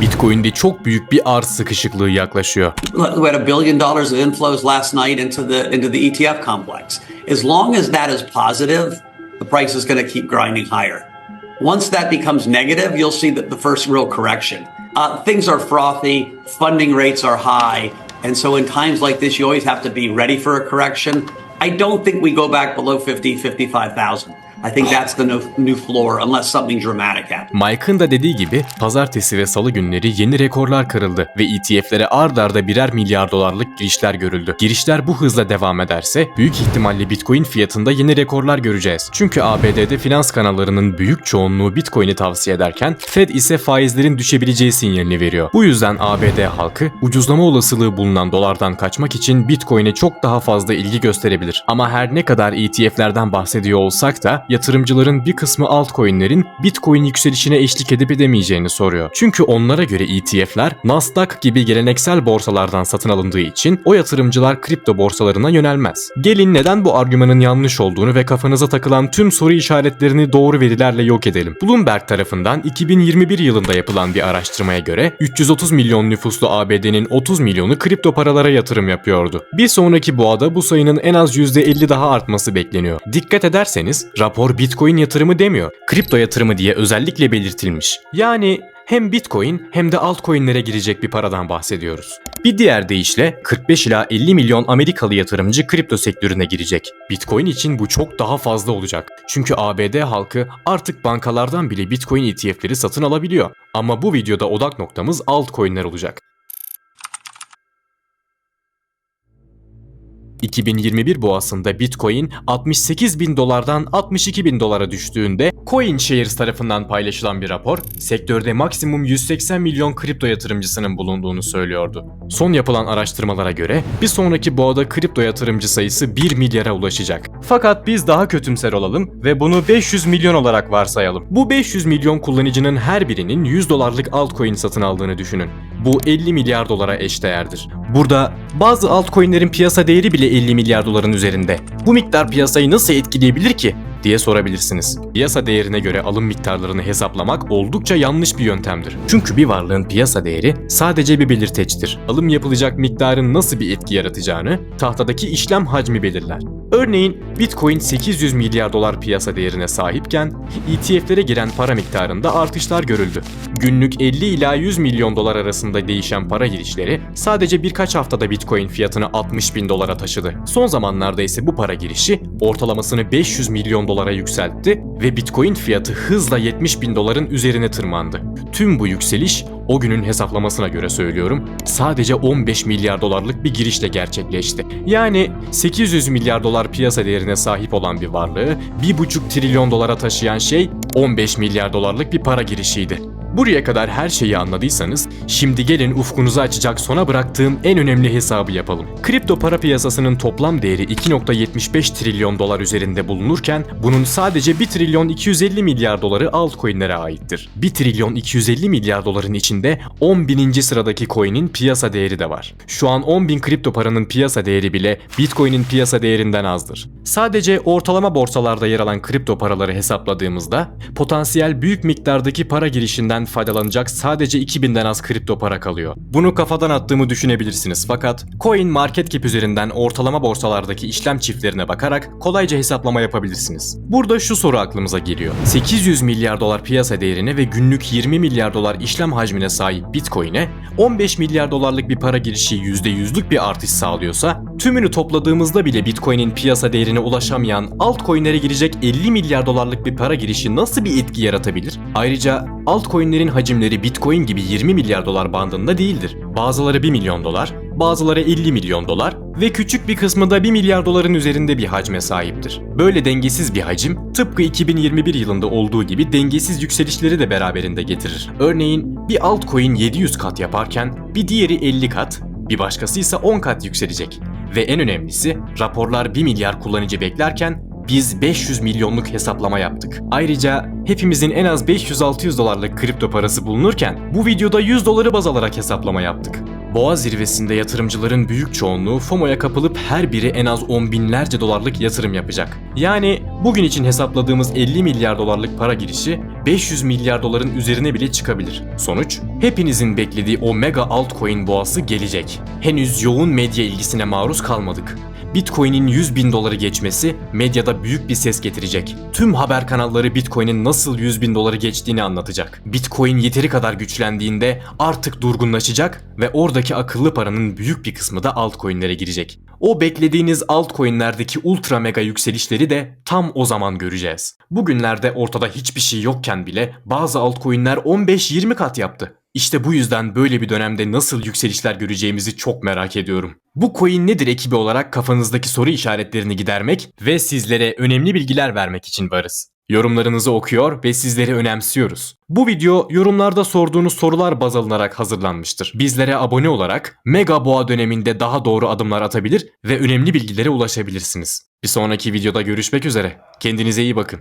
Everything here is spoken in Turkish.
Bitcoin'de çok büyük bir arz sıkışıklığı yaklaşıyor. we had a billion dollars of inflows last night into the into the ETF complex. As long as that is positive, the price is going to keep grinding higher. Once that becomes negative, you'll see that the first real correction. Uh, things are frothy, funding rates are high, and so in times like this, you always have to be ready for a correction. I don't think we go back below 50, 55,000. I think that's the new, floor unless something dramatic happens. Mike'ın da dediği gibi pazartesi ve salı günleri yeni rekorlar kırıldı ve ETF'lere ard arda birer milyar dolarlık girişler görüldü. Girişler bu hızla devam ederse büyük ihtimalle Bitcoin fiyatında yeni rekorlar göreceğiz. Çünkü ABD'de finans kanallarının büyük çoğunluğu Bitcoin'i tavsiye ederken Fed ise faizlerin düşebileceği sinyalini veriyor. Bu yüzden ABD halkı ucuzlama olasılığı bulunan dolardan kaçmak için Bitcoin'e çok daha fazla ilgi gösterebilir. Ama her ne kadar ETF'lerden bahsediyor olsak da yatırımcıların bir kısmı altcoin'lerin Bitcoin yükselişine eşlik edip edemeyeceğini soruyor. Çünkü onlara göre ETF'ler Nasdaq gibi geleneksel borsalardan satın alındığı için o yatırımcılar kripto borsalarına yönelmez. Gelin neden bu argümanın yanlış olduğunu ve kafanıza takılan tüm soru işaretlerini doğru verilerle yok edelim. Bloomberg tarafından 2021 yılında yapılan bir araştırmaya göre 330 milyon nüfuslu ABD'nin 30 milyonu kripto paralara yatırım yapıyordu. Bir sonraki boğada bu sayının en az %50 daha artması bekleniyor. Dikkat ederseniz rapor Bitcoin yatırımı demiyor. Kripto yatırımı diye özellikle belirtilmiş. Yani hem Bitcoin hem de altcoin'lere girecek bir paradan bahsediyoruz. Bir diğer deyişle 45 ila 50 milyon Amerikalı yatırımcı kripto sektörüne girecek. Bitcoin için bu çok daha fazla olacak. Çünkü ABD halkı artık bankalardan bile Bitcoin ETF'leri satın alabiliyor. Ama bu videoda odak noktamız altcoin'ler olacak. 2021 boğasında Bitcoin 68 bin dolardan 62 bin dolara düştüğünde CoinShares tarafından paylaşılan bir rapor, sektörde maksimum 180 milyon kripto yatırımcısının bulunduğunu söylüyordu. Son yapılan araştırmalara göre bir sonraki boğada kripto yatırımcı sayısı 1 milyara ulaşacak. Fakat biz daha kötümser olalım ve bunu 500 milyon olarak varsayalım. Bu 500 milyon kullanıcının her birinin 100 dolarlık altcoin satın aldığını düşünün. Bu 50 milyar dolara eşdeğerdir. Burada bazı altcoin'lerin piyasa değeri bile 50 milyar doların üzerinde. Bu miktar piyasayı nasıl etkileyebilir ki? diye sorabilirsiniz. Piyasa değerine göre alım miktarlarını hesaplamak oldukça yanlış bir yöntemdir. Çünkü bir varlığın piyasa değeri sadece bir belirteçtir. Alım yapılacak miktarın nasıl bir etki yaratacağını tahtadaki işlem hacmi belirler. Örneğin Bitcoin 800 milyar dolar piyasa değerine sahipken ETF'lere giren para miktarında artışlar görüldü. Günlük 50 ila 100 milyon dolar arasında değişen para girişleri sadece birkaç haftada Bitcoin fiyatını 60 bin dolara taşıdı. Son zamanlarda ise bu para girişi ortalamasını 500 milyon dolara yükseltti ve Bitcoin fiyatı hızla 70 bin doların üzerine tırmandı. Tüm bu yükseliş o günün hesaplamasına göre söylüyorum sadece 15 milyar dolarlık bir girişle gerçekleşti. Yani 800 milyar dolar piyasa değerine sahip olan bir varlığı 1,5 trilyon dolara taşıyan şey 15 milyar dolarlık bir para girişiydi. Buraya kadar her şeyi anladıysanız şimdi gelin ufkunuzu açacak sona bıraktığım en önemli hesabı yapalım. Kripto para piyasasının toplam değeri 2.75 trilyon dolar üzerinde bulunurken bunun sadece 1 trilyon 250 milyar doları altcoin'lere aittir. 1 trilyon 250 milyar doların içinde 10 bininci sıradaki coin'in piyasa değeri de var. Şu an 10 bin kripto paranın piyasa değeri bile Bitcoin'in piyasa değerinden azdır. Sadece ortalama borsalarda yer alan kripto paraları hesapladığımızda potansiyel büyük miktardaki para girişinden faydalanacak sadece 2000'den az kripto para kalıyor. Bunu kafadan attığımı düşünebilirsiniz fakat Coin Market Cap üzerinden ortalama borsalardaki işlem çiftlerine bakarak kolayca hesaplama yapabilirsiniz. Burada şu soru aklımıza geliyor. 800 milyar dolar piyasa değerine ve günlük 20 milyar dolar işlem hacmine sahip Bitcoin'e 15 milyar dolarlık bir para girişi %100'lük bir artış sağlıyorsa tümünü topladığımızda bile Bitcoin'in piyasa değerine ulaşamayan altcoin'lere girecek 50 milyar dolarlık bir para girişi nasıl bir etki yaratabilir? Ayrıca altcoin'lerin hacimleri Bitcoin gibi 20 milyar dolar bandında değildir. Bazıları 1 milyon dolar, bazıları 50 milyon dolar ve küçük bir kısmı da 1 milyar doların üzerinde bir hacme sahiptir. Böyle dengesiz bir hacim tıpkı 2021 yılında olduğu gibi dengesiz yükselişleri de beraberinde getirir. Örneğin bir altcoin 700 kat yaparken bir diğeri 50 kat, bir başkası ise 10 kat yükselecek. Ve en önemlisi raporlar 1 milyar kullanıcı beklerken biz 500 milyonluk hesaplama yaptık. Ayrıca hepimizin en az 500-600 dolarlık kripto parası bulunurken bu videoda 100 doları baz alarak hesaplama yaptık. Boğa zirvesinde yatırımcıların büyük çoğunluğu FOMO'ya kapılıp her biri en az 10 binlerce dolarlık yatırım yapacak. Yani bugün için hesapladığımız 50 milyar dolarlık para girişi 500 milyar doların üzerine bile çıkabilir. Sonuç, hepinizin beklediği o mega altcoin boğası gelecek. Henüz yoğun medya ilgisine maruz kalmadık. Bitcoin'in 100 bin doları geçmesi medyada büyük bir ses getirecek. Tüm haber kanalları Bitcoin'in nasıl 100 bin doları geçtiğini anlatacak. Bitcoin yeteri kadar güçlendiğinde artık durgunlaşacak ve oradaki akıllı paranın büyük bir kısmı da altcoin'lere girecek. O beklediğiniz altcoin'lerdeki ultra mega yükselişleri de tam o zaman göreceğiz. Bugünlerde ortada hiçbir şey yokken bile bazı altcoin'ler 15-20 kat yaptı. İşte bu yüzden böyle bir dönemde nasıl yükselişler göreceğimizi çok merak ediyorum. Bu coin nedir ekibi olarak kafanızdaki soru işaretlerini gidermek ve sizlere önemli bilgiler vermek için varız. Yorumlarınızı okuyor ve sizleri önemsiyoruz. Bu video yorumlarda sorduğunuz sorular baz alınarak hazırlanmıştır. Bizlere abone olarak Mega Boğa döneminde daha doğru adımlar atabilir ve önemli bilgilere ulaşabilirsiniz. Bir sonraki videoda görüşmek üzere. Kendinize iyi bakın.